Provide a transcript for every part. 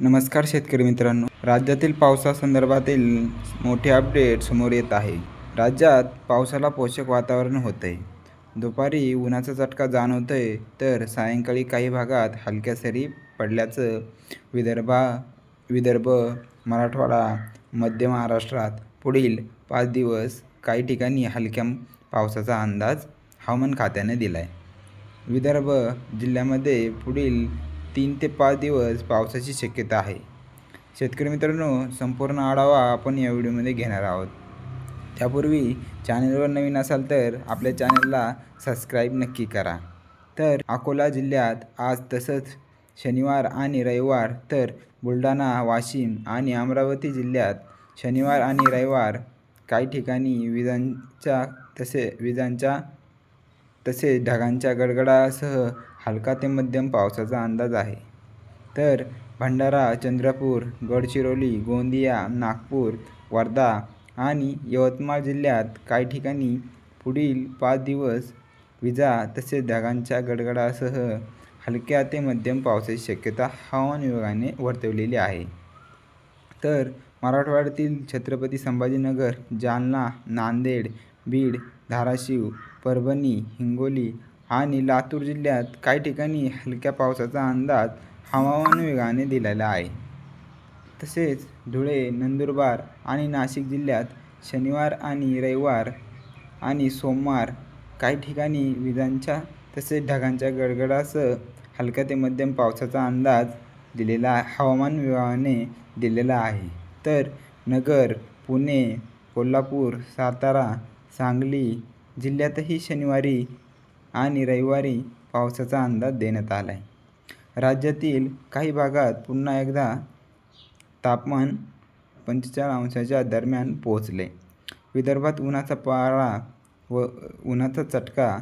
नमस्कार शेतकरी मित्रांनो. राज्यातील पावसासंदर्भातील मोठे अपडेट समोर येत आहे. राज्यात पावसाला पोषक वातावरण होतं. आहे दुपारी उन्हाचा चटका जाणवतो आहे तर सायंकाळी काही भागात हलक्या सरी पडल्याचं विदर्भा विदर्भ मराठवाडा मध्य महाराष्ट्रात पुढील पाच दिवस काही ठिकाणी हलक्या पावसाचा अंदाज हवामान खात्याने दिला आहे विदर्भ जिल्ह्यामध्ये पुढील तीन ते पाच दिवस पावसाची शक्यता आहे. शेतकरी मित्रांनो संपूर्ण आढावा आपण या व्हिडिओमध्ये घेणार आहोत. त्यापूर्वी चॅनलवर नवीन असाल तर आपल्या चॅनलला सबस्क्राईब नक्की करा. तर अकोला जिल्ह्यात आज तसंच शनिवार आणि रविवार तर बुलढाणा वाशिम आणि अमरावती जिल्ह्यात शनिवार आणि रविवार काही ठिकाणी विजांच्या तसे विजांच्या तसेच ढगांच्या गडगडासह हलका ते मध्यम पावसाचा अंदाज आहे. तर भंडारा चंद्रपूर गडचिरोली गोंदिया नागपूर वर्धा आणि यवतमाळ जिल्ह्यात काही ठिकाणी पुढील पाच दिवस विजा तसेच ढगांच्या गडगडासह हलक्या ते मध्यम पावसाची शक्यता हवामान विभागाने वर्तवलेली आहे. तर मराठवाड्यातील छत्रपती संभाजीनगर जालना नांदेड बीड धाराशिव परभणी हिंगोली आणि लातूर जिल्ह्यात काही ठिकाणी हलक्या पावसाचा अंदाज हवामान विभागाने दिलेला आहे. तसेच धुळे नंदुरबार आणि नाशिक जिल्ह्यात शनिवार आणि रविवार आणि सोमवार काही ठिकाणी विजांच्या तसेच ढगांच्या गडगडासह हलक्या ते मध्यम पावसाचा अंदाज दिलेला हवामान विभागाने दिलेला आहे. तर नगर पुणे कोल्हापूर सातारा सांगली जिल्ह्यातही शनिवारी आणि रविवारी पावसाचा अंदाज देण्यात आला आहे राज्यातील काही भागात पुन्हा एकदा तापमान पंचेचाळीस अंशाच्या दरम्यान पोहोचले. विदर्भात उन्हाचा पारा व उन्हाचा चटका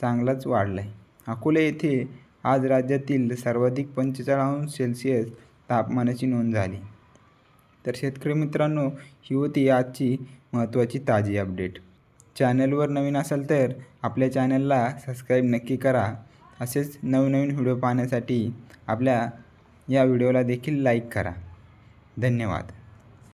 चांगलाच वाढला आहे अकोले येथे आज राज्यातील सर्वाधिक पंचेचाळीस अंश सेल्सिअस तापमानाची नोंद झाली. तर शेतकरी मित्रांनो ही होती आजची महत्त्वाची ताजी अपडेट. चॅनलवर नवीन असाल तर आपल्या चॅनलला सबस्क्राईब नक्की करा. असेच नवनवीन व्हिडिओ पाहण्यासाठी आपल्या या व्हिडिओला देखील लाईक करा. धन्यवाद.